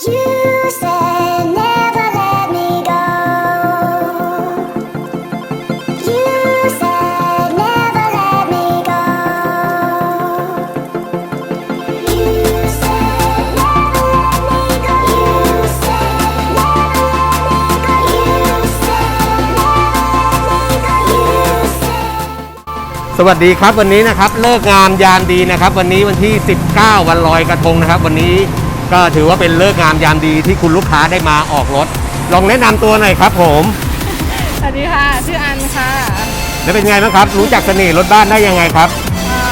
สวัสดีครับวันนี้นะครับเลิกงามยามดีนะครับ วันนี้วันที่ 19 วันลอยกระทงนะครับ วันนี้ ก็ถือว่าเป็นเลิกงามยามดีที่คุณลูกค้าได้มาออกรถ ลองแนะนำตัวหน่อยครับผมสวัสดีค่ะ ชื่ออันค่ะแล้วเป็นไงบ้างครับ รู้จักเสน่ห์รถบ้านได้ยังไงครับ อ่า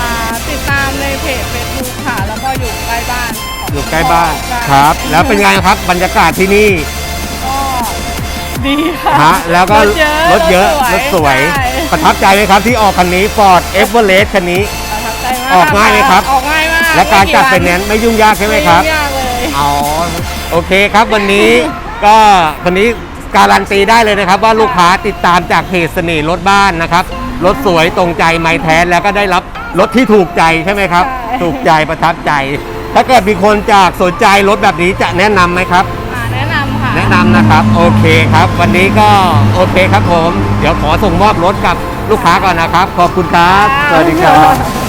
ติดตามในเพจเฟซบุ๊กค่ะ แล้วก็อยู่ใกล้บ้านของอยู่ใกล้บ้านใช่ครับ แล้วเป็นไงครับบรรยากาศที่นี่ ก็ดีค่ะฮะแล้วก็รถเยอะรถเยอะรถสวย ใช่ประทับใจไหมครับที่ออกคันนี้ Ford Everest คันนี้ ประทับใจมากออกง่ายไหมครับ ออกง่ายมากและการจัดม่เป็นแนนซ์ไม่ยุ่งยากใช่ไหมครับ ไม่ยุ่งยากเลย อ๋อโอเคครับวันนี้ก็วันนี้การันตีได้เลยนะครับ ว่าลูกค้าติดตามจากเพจเสน่ห์รถบ้านนะครับรถสวยตรงใจไม้แท้แล้วก็ได้รับรถที่ถูกใจใช่ไหมครับถูกใจประทับใจ ถ้าเกิดมีคนจากสนใจรถแบบนี้จะแนะนำไหมครับ อ่าแนะนำค่ะ แนะนำนะครับโอเคครับ วันนี้ก็โอเคครับผม เดี๋ยวขอส่งมอบรถกับลูกค้าก่อนนะครับ ขอบคุณครับสวัสดีครับ